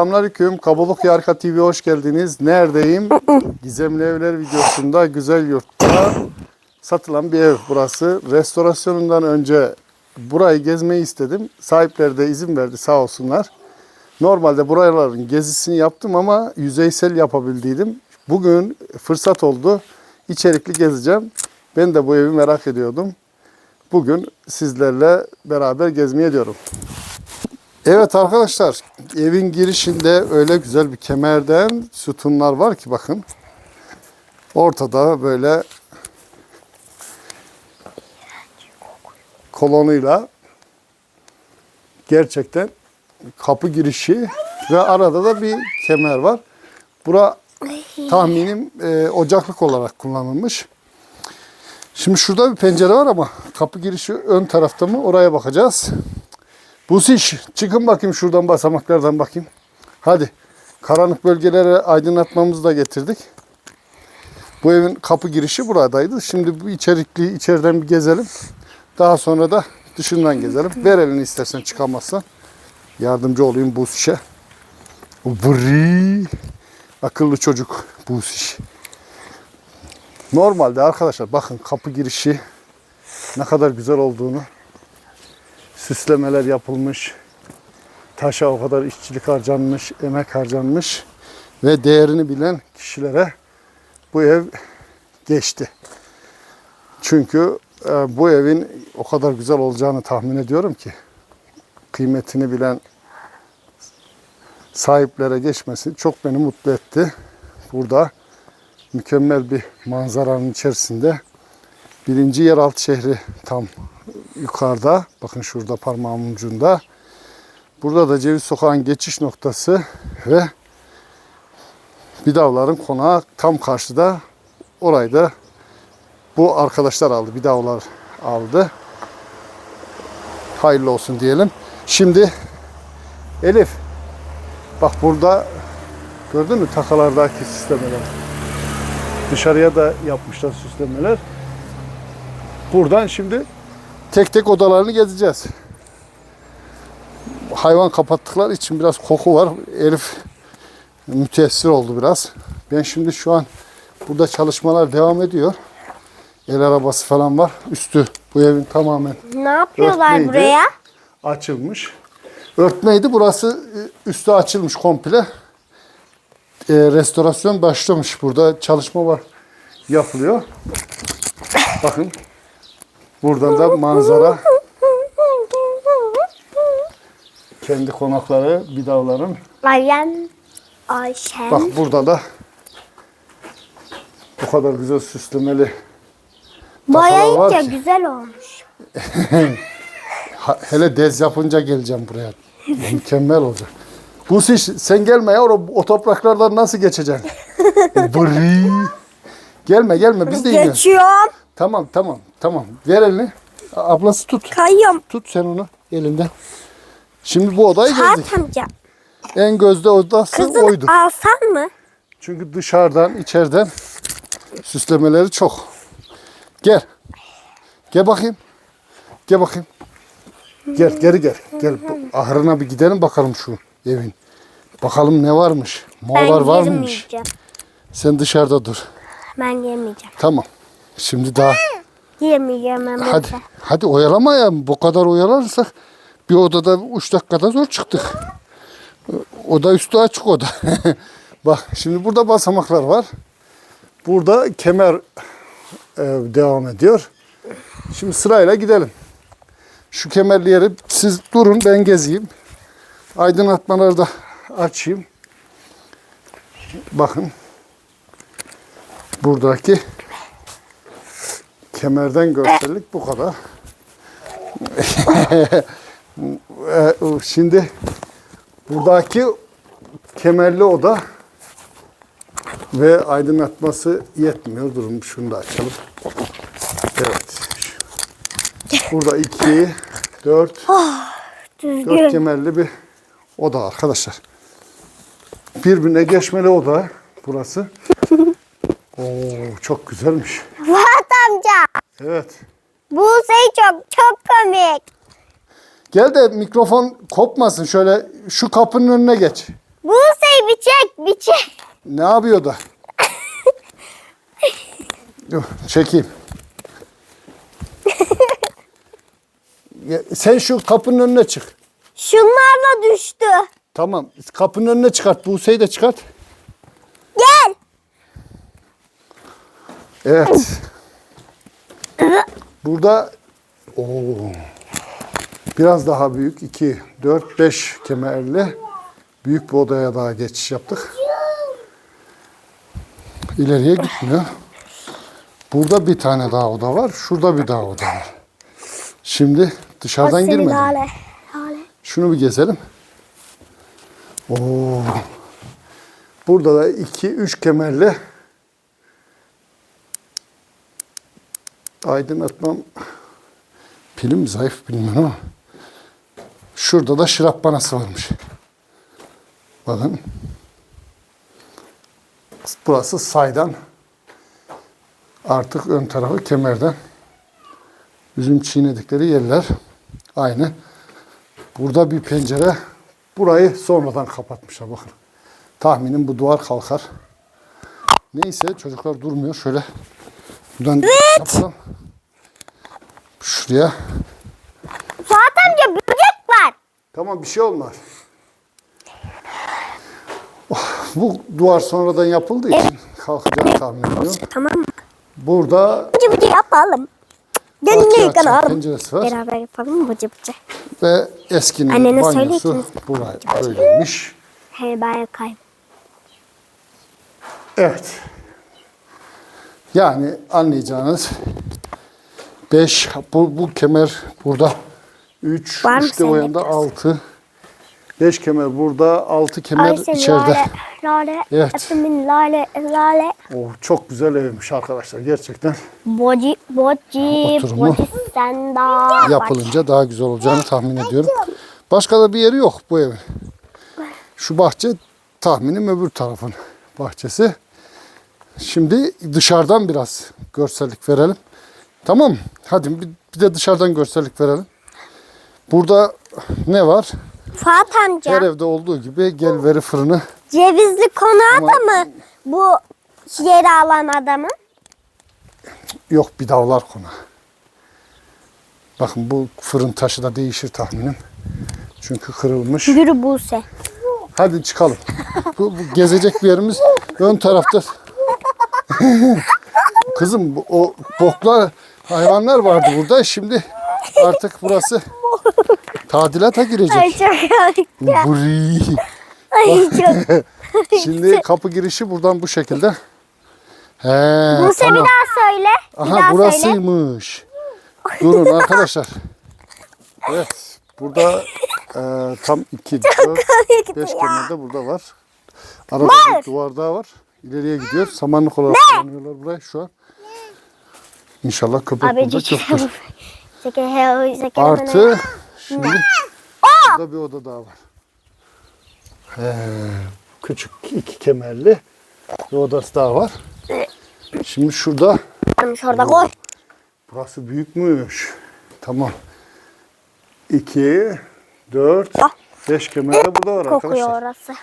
Selamünaleyküm. Kabaluk Yarka TV hoş geldiniz. Neredeyim? Gizemli Evler videosunda Güzel Yurt'ta satılan bir ev burası. Restorasyonundan önce burayı gezmeyi istedim. Sahipleri de izin verdi sağ olsunlar. Normalde buraların gezisini yaptım ama yüzeysel yapabildiydim. Bugün fırsat oldu. İçerikli gezeceğim. Ben de bu evi merak ediyordum. Bugün sizlerle beraber gezmeye diyorum. Evet arkadaşlar evin girişinde öyle güzel bir kemerden sütunlar var ki bakın. Ortada böyle kolonuyla gerçekten kapı girişi ve arada da bir kemer var. Bura tahminim e, ocaklık olarak kullanılmış. Şimdi şurada bir pencere var ama kapı girişi ön tarafta mı oraya bakacağız. Busiş çıkın bakayım şuradan basamaklardan bakayım. Hadi. Karanlık bölgelere aydınlatmamızı da getirdik. Bu evin kapı girişi buradaydı. Şimdi bu içerikli içeriden bir gezelim. Daha sonra da dışından gezelim. Ver elini istersen çıkamazsan. Yardımcı olayım Busiş'e. Vri. Akıllı çocuk Busiş. Normalde arkadaşlar bakın kapı girişi ne kadar güzel olduğunu süslemeler yapılmış. Taşa o kadar işçilik harcanmış, emek harcanmış ve değerini bilen kişilere bu ev geçti. Çünkü e, bu evin o kadar güzel olacağını tahmin ediyorum ki kıymetini bilen sahiplere geçmesi çok beni mutlu etti. Burada mükemmel bir manzaranın içerisinde birinci yeraltı şehri tam yukarıda. Bakın şurada parmağımın ucunda. Burada da Ceviz Sokağı'nın geçiş noktası ve Bidavların konağı tam karşıda. Orayı da bu arkadaşlar aldı. Bidavlar aldı. Hayırlı olsun diyelim. Şimdi Elif bak burada gördün mü takalardaki süslemeler. Dışarıya da yapmışlar süslemeler. Buradan şimdi tek tek odalarını gezeceğiz. Hayvan kapattıkları için biraz koku var. Elif müteessir oldu biraz. Ben şimdi şu an burada çalışmalar devam ediyor. El arabası falan var. Üstü bu evin tamamen Ne yapıyorlar Örtmeydi. buraya? açılmış. Örtmeydi. Burası e, üstü açılmış komple. E, restorasyon başlamış. Burada çalışma var. Yapılıyor. Bakın. Buradan da manzara. Kendi konakları, bidavların. Meryem Ayşen. Bak burada da bu kadar güzel süslemeli Boyayınca güzel olmuş. Hele dez yapınca geleceğim buraya. Mükemmel olacak. Bu iş sen gelme ya o, topraklardan nasıl geçeceksin? Bırı. Gelme gelme biz de iniyoruz. Geçiyorum. Tamam tamam tamam. Ver elini. Ablası tut. Kayıyorum. Tut sen onu elinden. Şimdi bu odayı gezdik. Saat amca. En gözde odası Kızını oydu. alsan mı? Çünkü dışarıdan, içeriden süslemeleri çok. Gel. Gel bakayım. Gel bakayım. Gel, geri gel. Gel. Ahırına bir gidelim bakalım şu evin. Bakalım ne varmış. Moğollar var mıymış? Sen dışarıda dur. Ben yemeyeceğim. Tamam. Şimdi daha Yemeyeceğim ben hadi hadi oyalama ya. Bu kadar oyalarsak bir odada 3 dakikada zor çıktık. Oda üstü açık oda. Bak şimdi burada basamaklar var. Burada kemer e, devam ediyor. Şimdi sırayla gidelim. Şu kemerli yeri siz durun ben gezeyim. Aydınlatmaları da açayım. Bakın. Buradaki kemerden görsellik bu kadar. E, Şimdi buradaki kemerli oda ve aydınlatması yetmiyor. Durun şunu da açalım. Evet. Burada iki, dört, Düzgün. dört kemerli bir oda arkadaşlar. Birbirine geçmeli oda burası. Oo çok güzelmiş. Fuat amca. Evet. Bu şey çok çok komik. Gel de mikrofon kopmasın. Şöyle şu kapının önüne geç. Buse'yi bir çek bir çek. Ne yapıyor da? Dur, Çekeyim. Sen şu kapının önüne çık. Şunlarla düştü. Tamam. Kapının önüne çıkart. Buse'yi de çıkart. Gel. Evet. Burada oo, biraz daha büyük 2, 4, 5 kemerli büyük bir odaya daha geçiş yaptık. İleriye gitmiyor. Burada bir tane daha oda var. Şurada bir daha oda var. Şimdi dışarıdan girmedim. Şunu bir gezelim. Oo. Burada da iki, üç kemerli aydınlatmam pilim zayıf bilmiyorum ama şurada da şırap banası varmış. Bakın. Burası saydan. Artık ön tarafı kemerden. Üzüm çiğnedikleri yerler. Aynı. Burada bir pencere. Burayı sonradan kapatmışlar bakın. Tahminim bu duvar kalkar. Neyse çocuklar durmuyor. Şöyle buradan yapalım. Şuraya. Fuat amca böcek var. Tamam bir şey olmaz. Oh, bu duvar sonradan yapıldığı için kalkacağını tahmin ediyorum. Tamam mı? Burada Bıcı bıcı yapalım. açan yıkanalım. penceresi var. Beraber yapalım mı bıcı bıcı? Ve eskinin Annene banyosu buraya böyleymiş. He ben kayım. Evet. Yani anlayacağınız 5 bu, bu kemer burada 3 Var o yanda biraz? 6 5 kemer burada 6 kemer Ay sen içeride. lale, lale, Evet. efendim lale, lale. Oh, çok güzel evmiş arkadaşlar gerçekten. Boci, boci, Oturumu boci sen daha. Yapılınca daha güzel olacağını tahmin ediyorum. Başka da bir yeri yok bu evin. Şu bahçe tahminim öbür tarafın bahçesi. Şimdi dışarıdan biraz görsellik verelim. Tamam? Hadi bir, de dışarıdan görsellik verelim. Burada ne var? Fuat amca, Her evde olduğu gibi gel veri fırını. cevizli konağı da mı bu yeri alan adamın? Yok bir davlar konu. Bakın bu fırın taşı da değişir tahminim. Çünkü kırılmış. Yürü Buse. Hadi çıkalım. bu, bu gezecek bir yerimiz ön tarafta. Kızım bu- o boklar hayvanlar vardı burada. Şimdi artık burası tadilata Ay girecek. çok. Buri. Ay çok. Şimdi kapı girişi buradan bu şekilde. He, Buse bir tamam. daha söyle. Bir Aha daha söyle. burasıymış. Durun arkadaşlar. Evet. Burada e, tam 2, 4, komikti 5 ya. kemer de burada var. Arada bir duvar daha var. İleriye gidiyor. Samanlık olarak kullanıyorlar burayı şu an. İnşallah köpek burada çoktur. Artı şimdi burada bir oda daha var. He, küçük iki kemerli bir odası daha var. Şimdi şurada Şurada koy. Burası büyükmüş. Tamam. 2, 4, Ah. 5 kemer de burada var Kokuyor arkadaşlar. orası.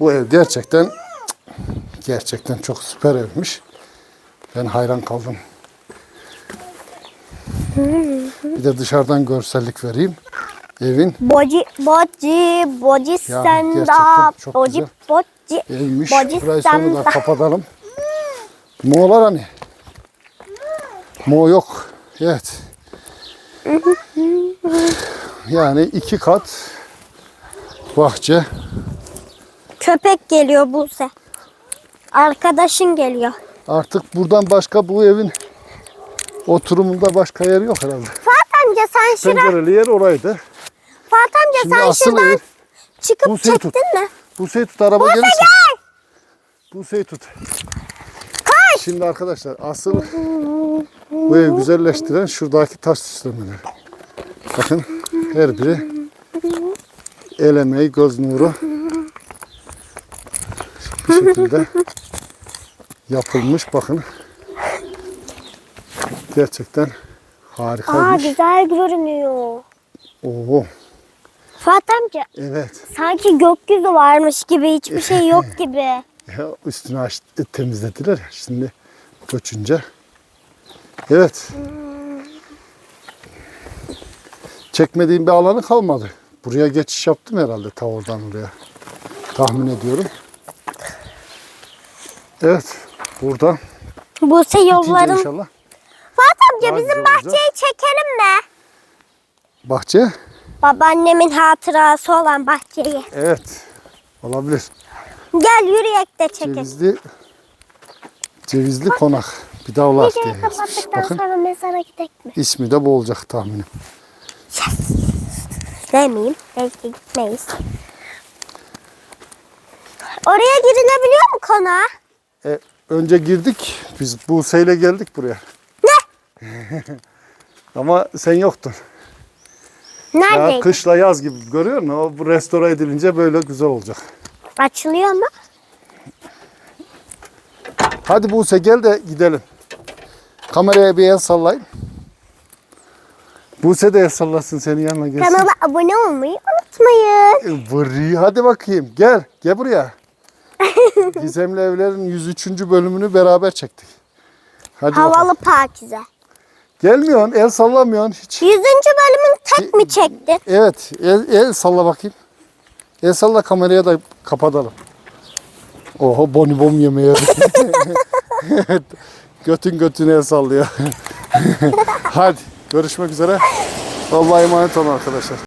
Bu ev gerçekten gerçekten çok süper evmiş. Ben hayran kaldım. Bir de dışarıdan görsellik vereyim. Evin Boci, boci, boci gerçekten çok Boci, boci. evmiş. Boci Burayı sonra da kapatalım. Moğlar hani? Mo yok. Evet. Yani iki kat bahçe. Köpek geliyor Buse. Arkadaşın geliyor. Artık buradan başka bu evin oturumunda başka yer yok herhalde. Fuat amca sen şura, Pencereli yer oraydı. Fuat amca Şimdi sen asıl şuradan ev çıkıp Buse'yi tut. çektin mi? Buse'yi tut araba Buse gelirse. gel. Buse'yi tut. Şimdi arkadaşlar asıl bu evi güzelleştiren şuradaki taş süslemeleri. Bakın her biri el emeği, göz nuru bir şekilde yapılmış. Bakın gerçekten Aa harikaymış. güzel görünüyor. Oo. Fuat amca Evet. sanki gökyüzü varmış gibi hiçbir şey yok gibi. Ya üstünü aç, e, temizlediler ya şimdi göçünce. Evet. Çekmediğim bir alanı kalmadı. Buraya geçiş yaptım herhalde ta oradan oraya. Tahmin ediyorum. Evet. Buradan Buse bitince yolların. inşallah. Fatih amca Daha bizim güzel olacak. bahçeyi çekelim mi? Bahçe. Babaannemin hatırası olan bahçeyi. Evet. Olabilir. Gel yürüyek de çekelim. Cevizli Cevizli konak. Bir daha diye Videoyu yazmış. kapattıktan Bakın sonra mezara gidelim mi? ismi de bu olacak tahminim. Demeyeyim. Belki gitmeyiz. Oraya girilebiliyor mu konağa? E, önce girdik. Biz Buse'yle geldik buraya. Ne? Ama sen yoktun. Ya Neredeydi? kışla yaz gibi görüyor musun? O bu restore edilince böyle güzel olacak. Açılıyor mu? Hadi Buse gel de gidelim. Kameraya bir el sallayın. Buse de el sallasın senin yanına gelsin. Kanala abone olmayı unutmayın. E, Vırri, hadi bakayım gel. Gel buraya. Gizemli Evler'in 103. bölümünü beraber çektik. Hadi bakalım. Havalı Pakize. Gelmiyorsun, el sallamıyorsun hiç. Yüzüncü bölümün tek mi çektin? Evet, el, el salla bakayım. El salla kameraya da kapatalım. Oho bonibom. Evet, Götün götüne el sallıyor. Hadi görüşmek üzere. Allah'a emanet olun arkadaşlar.